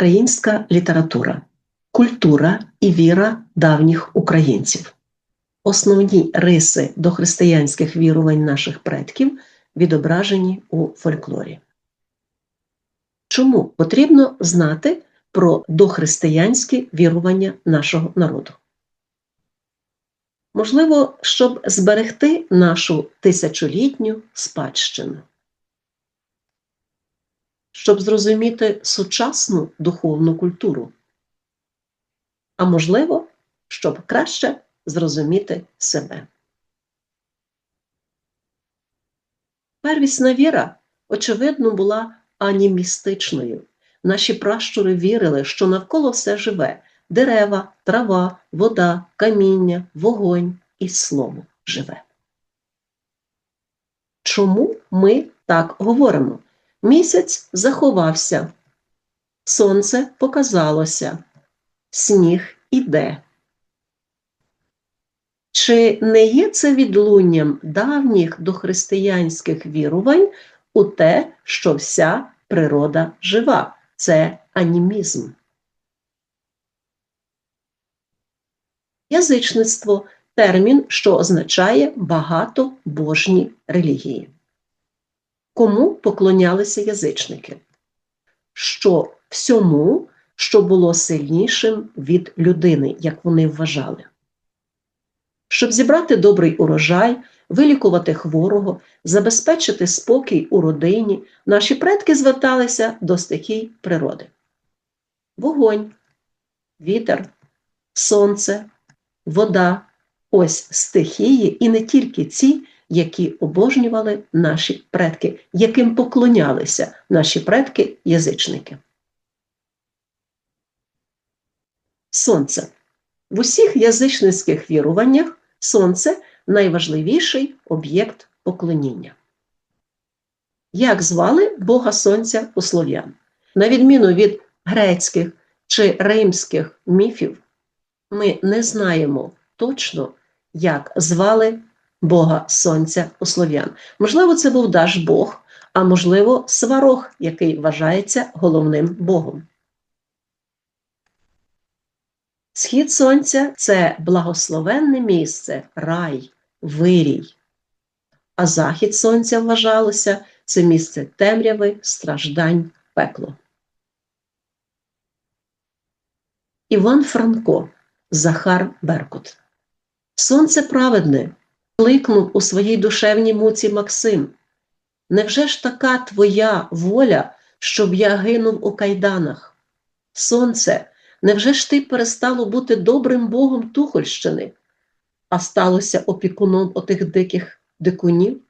Українська література, культура і віра давніх українців. Основні риси дохристиянських вірувань наших предків відображені у фольклорі. Чому потрібно знати про дохристиянські вірування нашого народу? Можливо, щоб зберегти нашу тисячолітню спадщину, щоб зрозуміти сучасну духовну культуру, а можливо, щоб краще зрозуміти себе. Первісна віра, очевидно, була анімістичною. Наші пращури вірили, що навколо все живе дерева, трава, вода, каміння, вогонь і слово живе. Чому ми так говоримо? Місяць заховався, сонце показалося, сніг іде. Чи не є це відлунням давніх дохристиянських вірувань у те, що вся природа жива? Це анімізм. Язичництво термін, що означає багатобожні релігії. Кому поклонялися язичники? Що всьому, що було сильнішим від людини, як вони вважали. Щоб зібрати добрий урожай, вилікувати хворого, забезпечити спокій у родині, наші предки зверталися до стихій природи. Вогонь, вітер, сонце, вода ось стихії, і не тільки ці, які обожнювали наші предки, яким поклонялися наші предки-язичники. Сонце. В усіх язичницьких віруваннях сонце найважливіший об'єкт поклоніння. Як звали Бога Сонця у слов'ян? На відміну від грецьких чи римських міфів, ми не знаємо точно, як звали Бога Сонця у слов'ян. Можливо, це був Даш Бог, а можливо, сварог, який вважається головним Богом. Схід сонця це благословенне місце, рай, вирій. А захід сонця вважалося це місце темряви, страждань, пекло. Іван Франко, Захар Беркут. Сонце праведне, кликнув у своїй душевній муці Максим. Невже ж така твоя воля, щоб я гинув у кайданах? Сонце, невже ж ти перестало бути добрим Богом Тухольщини, а сталося опікуном отих диких дикунів?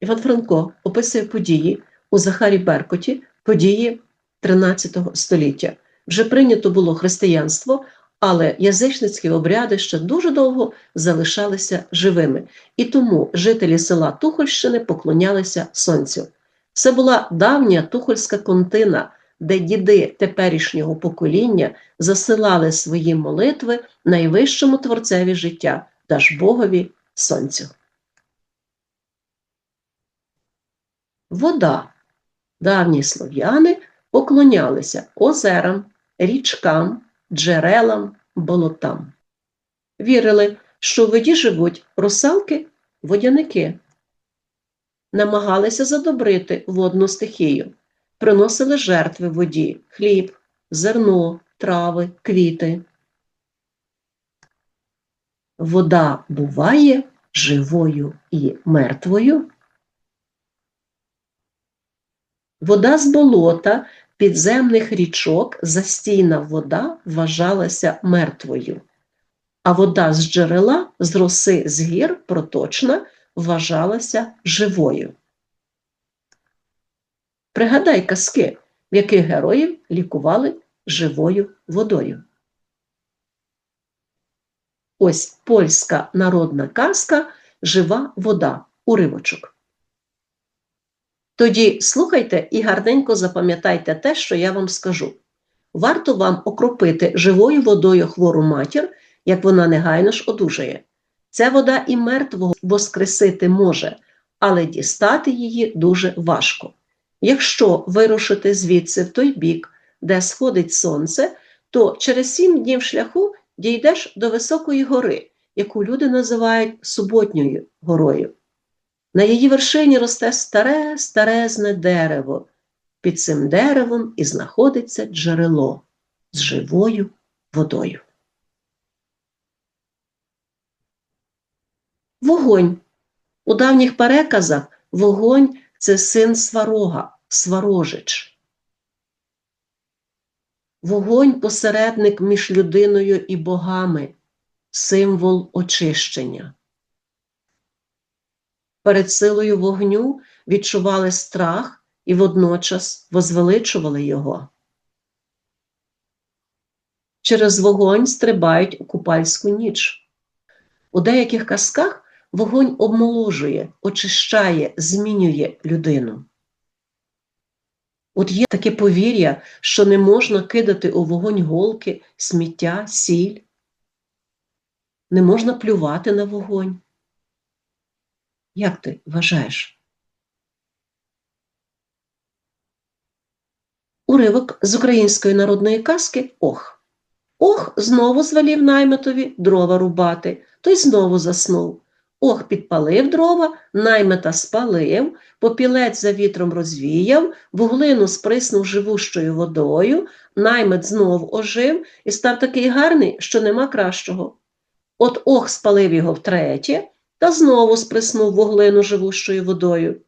Іван Франко описує події у Захарі Беркуті, події 13 століття. Вже прийнято було християнство, але язичницькі обряди ще дуже довго залишалися живими, і тому жителі села Тухольщини поклонялися сонцю. Це була давня тухольська контина, де діди теперішнього покоління засилали свої молитви найвищому творцеві життя Дажбогові сонцю. Вода. Давні слов'яни поклонялися озерам, річкам, джерелам, болотам. Вірили, що в воді живуть русалки, водяники. Намагалися задобрити водну стихію, приносили жертви воді, хліб, зерно, трави, квіти. Вода буває живою і мертвою. Вода з болота підземних річок застійна вода вважалася мертвою, а вода з джерела з роси з гір проточна вважалася живою. Пригадай казки, в яких героїв лікували живою водою. Ось польська народна казка Жива вода уривочок. Тоді слухайте і гарненько запам'ятайте те, що я вам скажу. Варто вам окропити живою водою хвору матір, як вона негайно ж одужає. Ця вода і мертвого воскресити може, але дістати її дуже важко. Якщо вирушити звідси в той бік, де сходить сонце, то через сім днів шляху дійдеш до високої гори, яку люди називають суботньою горою. На її вершині росте старе старезне дерево. Під цим деревом і знаходиться джерело з живою водою. Вогонь. У давніх переказах вогонь це син сварога, сварожич. Вогонь посередник між людиною і богами, символ очищення. Перед силою вогню відчували страх і водночас возвеличували його. Через вогонь стрибають у купальську ніч. У деяких казках вогонь обмоложує, очищає, змінює людину. От є таке повір'я, що не можна кидати у вогонь голки, сміття, сіль, не можна плювати на вогонь. Як ти вважаєш? Уривок з української народної казки Ох. Ох знову звелів найметові дрова рубати, той знову заснув. Ох, підпалив дрова, наймета спалив, попілець за вітром розвіяв, вуглину сприснув живущою водою, наймет знов ожив і став такий гарний, що нема кращого. От ох спалив його втретє, та знову сприснув вуглину живущою водою.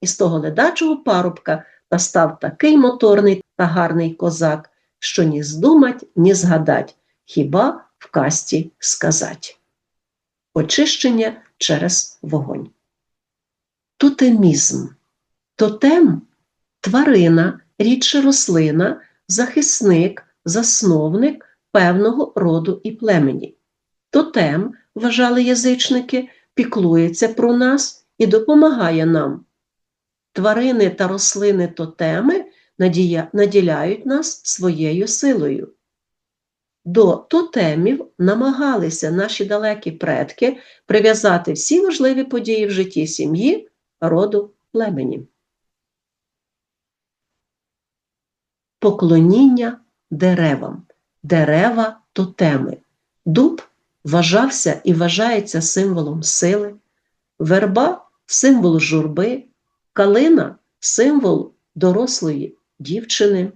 І з того ледачого парубка настав такий моторний та гарний козак, що ні здумать, ні згадать, хіба в касті сказать. Очищення через вогонь. Тотемізм. Тотем тварина, рідше рослина, захисник, засновник певного роду і племені. Тотем, вважали язичники, піклується про нас і допомагає нам. Тварини та рослини тотеми наділяють нас своєю силою. До тотемів намагалися наші далекі предки прив'язати всі важливі події в житті сім'ї, роду племені. Поклоніння деревам, дерева тотеми. Дуб вважався і вважається символом сили, верба символ журби, калина символ дорослої дівчини.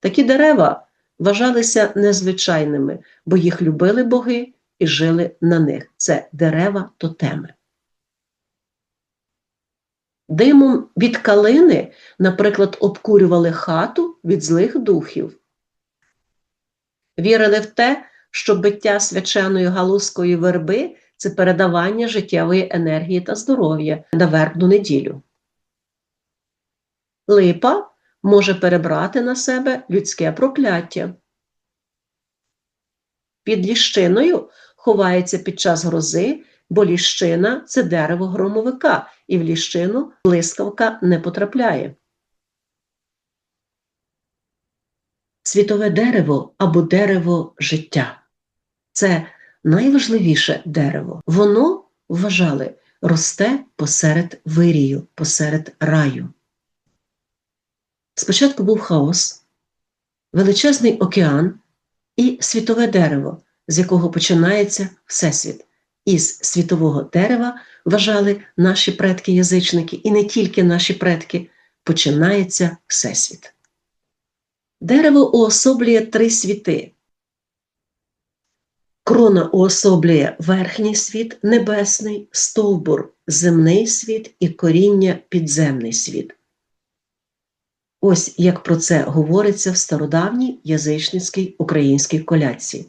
Такі дерева вважалися незвичайними, бо їх любили боги і жили на них. Це дерева тотеми. Димом від калини, наприклад, обкурювали хату від злих духів. Вірили в те, що биття свяченої галузької верби це передавання життєвої енергії та здоров'я на вербну неділю. Липа може перебрати на себе людське прокляття. Під ліщиною ховається під час грози, бо ліщина це дерево громовика, і в ліщину блискавка не потрапляє. Світове дерево або дерево життя це найважливіше дерево. Воно, вважали, росте посеред вирію, посеред раю. Спочатку був хаос, величезний океан і світове дерево, з якого починається Всесвіт. Із світового дерева вважали наші предки-язичники, і не тільки наші предки, починається Всесвіт. Дерево уособлює три світи. Крона уособлює верхній світ, небесний, стовбур, земний світ і коріння підземний світ. Ось як про це говориться в стародавній язичницькій українській колядці.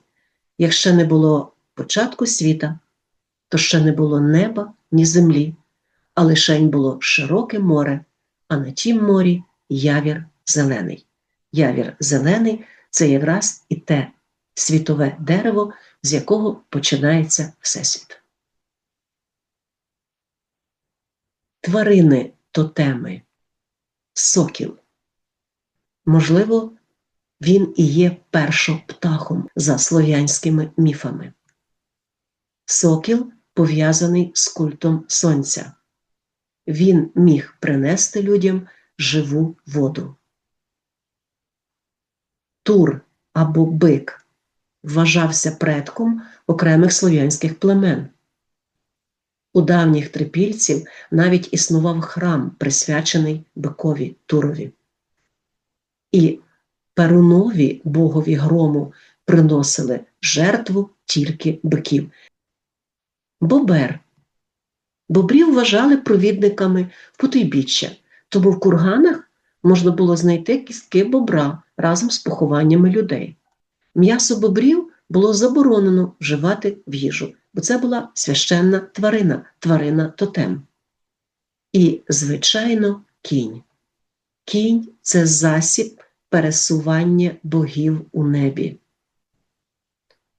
Як ще не було початку світа, то ще не було неба, ні землі, а лишень було широке море, а на тім морі явір зелений. Явір зелений це якраз і те світове дерево, з якого починається Всесвіт. Тварини тотеми, сокіл. Можливо, він і є першоптахом за слов'янськими міфами. Сокіл пов'язаний з культом сонця. він міг принести людям живу воду. Тур або бик вважався предком окремих слов'янських племен. У давніх трипільців навіть існував храм, присвячений бикові Турові. І Перунові богові грому приносили жертву тільки биків. Бобер. Бобрів вважали провідниками потойбіччя, тому в курганах можна було знайти кістки бобра разом з похованнями людей. М'ясо бобрів було заборонено вживати в їжу, бо це була священна тварина, тварина тотем. І, звичайно, кінь. Кінь це засіб пересування богів у небі.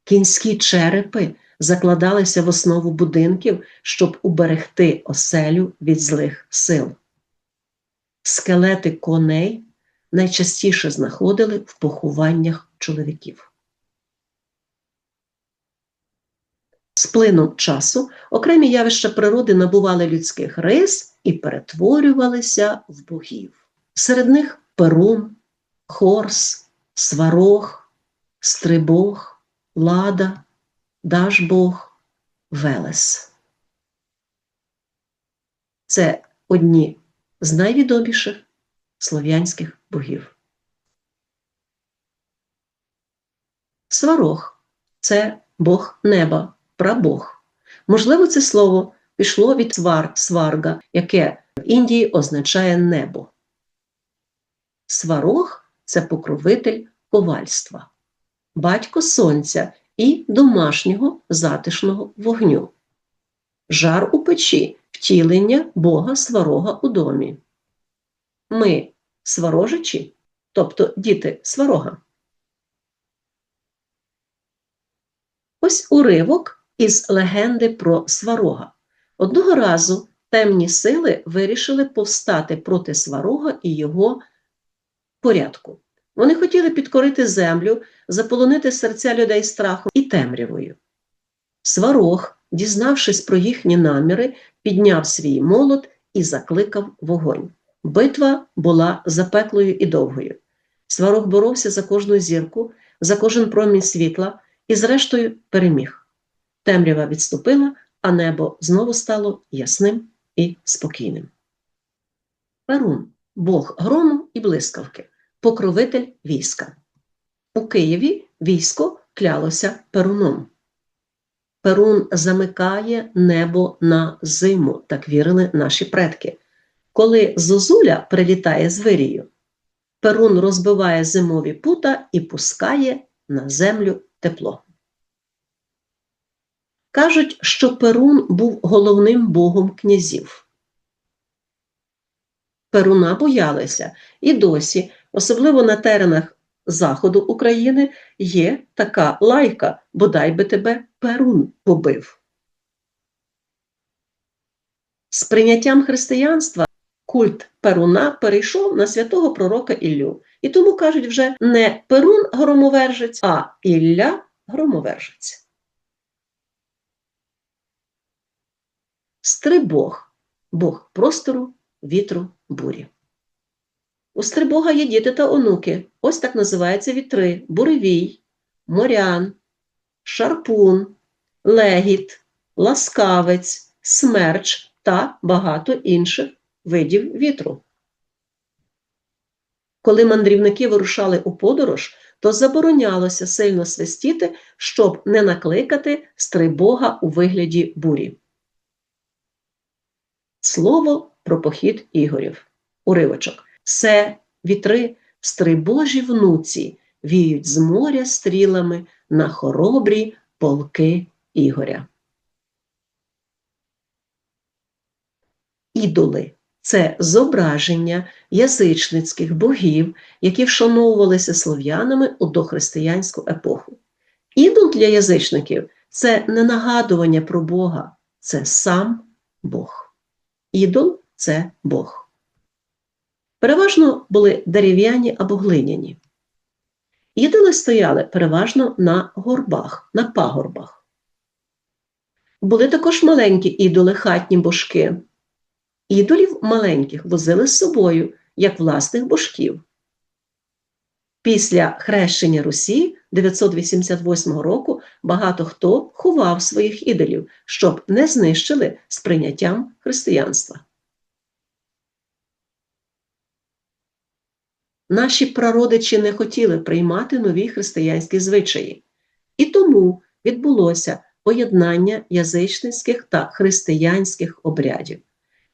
Кінські черепи закладалися в основу будинків, щоб уберегти оселю від злих сил. Скелети коней найчастіше знаходили в похованнях чоловіків. З плином часу окремі явища природи набували людських рис і перетворювалися в богів. Серед них перун, хорс, сварог, стрибог, лада, дажбог, велес. Це одні з найвідоміших слов'янських богів. Сварог це Бог неба, прабог. Можливо, це слово пішло від свар, сварга, яке в Індії означає небо. Сварог це покровитель ковальства, батько сонця і домашнього затишного вогню. Жар у печі втілення Бога сварога у домі. Ми сварожичі, тобто діти сварога. Ось уривок із легенди про сварога. Одного разу темні сили вирішили повстати проти сварога і його порядку. Вони хотіли підкорити землю, заполонити серця людей страхом і темрявою. Сварог, дізнавшись про їхні наміри, підняв свій молот і закликав вогонь. Битва була запеклою і довгою. Сварог боровся за кожну зірку, за кожен промінь світла і, зрештою, переміг. Темрява відступила, а небо знову стало ясним і спокійним. Перун Бог грому і блискавки, покровитель війська. У Києві військо клялося Перуном. Перун замикає небо на зиму, так вірили наші предки. Коли зозуля прилітає з вирію, Перун розбиває зимові пута і пускає на землю тепло. Кажуть, що Перун був головним богом князів. Перуна боялися і досі, особливо на теренах заходу України, є така лайка, бодай би тебе Перун побив. З прийняттям християнства культ Перуна перейшов на святого пророка Іллю. І тому кажуть вже не Перун громовержець, а Ілля громовержець. Стрибог Бог простору, вітру, бурі. У Стрибога є діти та онуки. Ось так називаються вітри, буревій, морян, шарпун, легіт, ласкавець, смерч та багато інших видів вітру. Коли мандрівники вирушали у подорож, то заборонялося сильно свистіти, щоб не накликати стрибога у вигляді бурі. Слово про похід Ігорів. Уривочок. Се вітри стрибожі внуці віють з моря стрілами на хоробрі полки Ігоря. Ідоли це зображення язичницьких богів, які вшановувалися слов'янами у дохристиянську епоху. Ідол для язичників це не нагадування про Бога, це сам Бог. Ідол це Бог. Переважно були дерев'яні або глиняні. Ідоли стояли переважно на горбах, на пагорбах. Були також маленькі ідоли хатні божки. Ідолів маленьких возили з собою, як власних божків. Після хрещення Русі 988 року багато хто ховав своїх ідолів, щоб не знищили з християнства. Наші прародичі не хотіли приймати нові християнські звичаї, і тому відбулося поєднання язичницьких та християнських обрядів.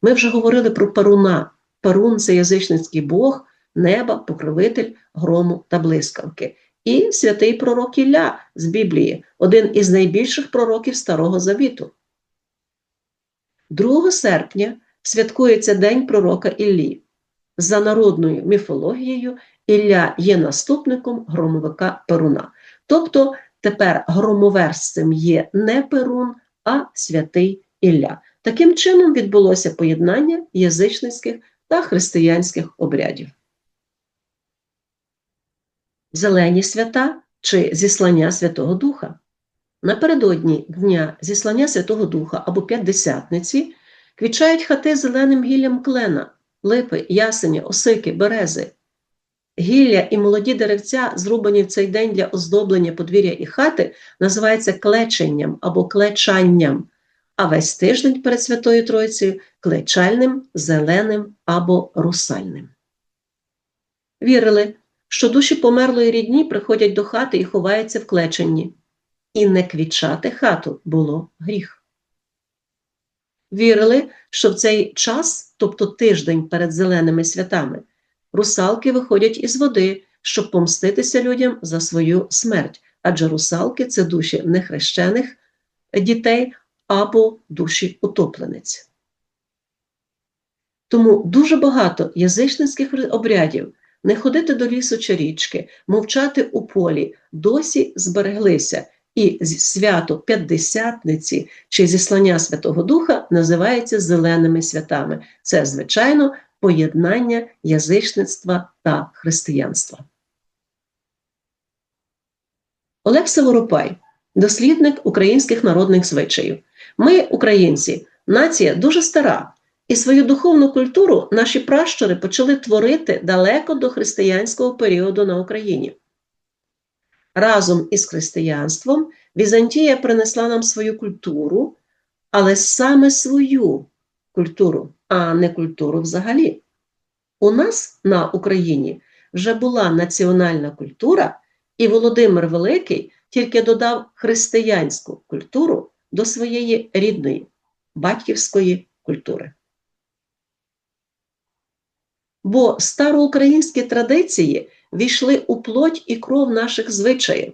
Ми вже говорили про Паруна. Парун це язичницький Бог, неба, покровитель, грому та блискавки. І святий пророк Ілля з Біблії, один із найбільших пророків Старого Завіту. 2 серпня святкується День пророка Іллі. За народною міфологією, Ілля є наступником громовика Перуна. Тобто тепер громоверцем є не Перун, а святий Ілля. Таким чином відбулося поєднання язичницьких та християнських обрядів. Зелені свята чи зіслання Святого Духа. Напередодні Дня зіслання Святого Духа або П'ятдесятниці квічають хати зеленим гіллям клена, липи, ясеня, осики, берези. Гілля і молоді деревця, зрубані в цей день для оздоблення подвір'я і хати, називаються клеченням або клечанням, а весь тиждень перед Святою Тройцею клечальним, зеленим або русальним. Вірили, що душі померлої рідні приходять до хати і ховаються в клеченні, і не квічати хату було гріх. Вірили, що в цей час, тобто тиждень перед зеленими святами, русалки виходять із води, щоб помститися людям за свою смерть, адже русалки це душі нехрещених дітей або душі утоплениць. Тому дуже багато язичницьких обрядів не ходити до лісу чи річки, мовчати у полі, досі збереглися, і свято П'ятдесятниці чи зіслання Святого Духа називається зеленими святами. Це, звичайно, поєднання язичництва та християнства. Олег Севоропай, дослідник українських народних звичаїв. Ми, українці, нація дуже стара, і свою духовну культуру наші пращури почали творити далеко до християнського періоду на Україні. Разом із християнством Візантія принесла нам свою культуру, але саме свою культуру, а не культуру взагалі. У нас на Україні вже була національна культура, і Володимир Великий тільки додав християнську культуру до своєї рідної батьківської культури. Бо староукраїнські традиції війшли у плоть і кров наших звичаїв.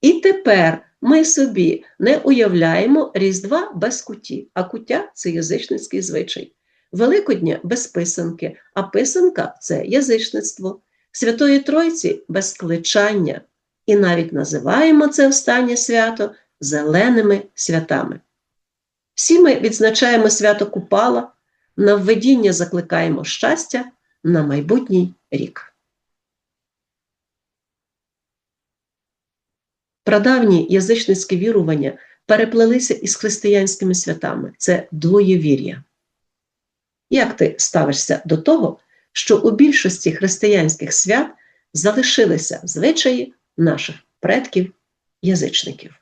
І тепер ми собі не уявляємо Різдва без куті, а куття це язичницький звичай. Великодня без писанки, а писанка це язичництво, Святої Тройці без кличання. І навіть називаємо це останнє свято зеленими святами. Всі ми відзначаємо свято Купала, на введіння закликаємо щастя на майбутній рік. Прадавні язичницькі вірування переплелися із християнськими святами це двоєвір'я. Як ти ставишся до того, що у більшості християнських свят залишилися звичаї наших предків язичників?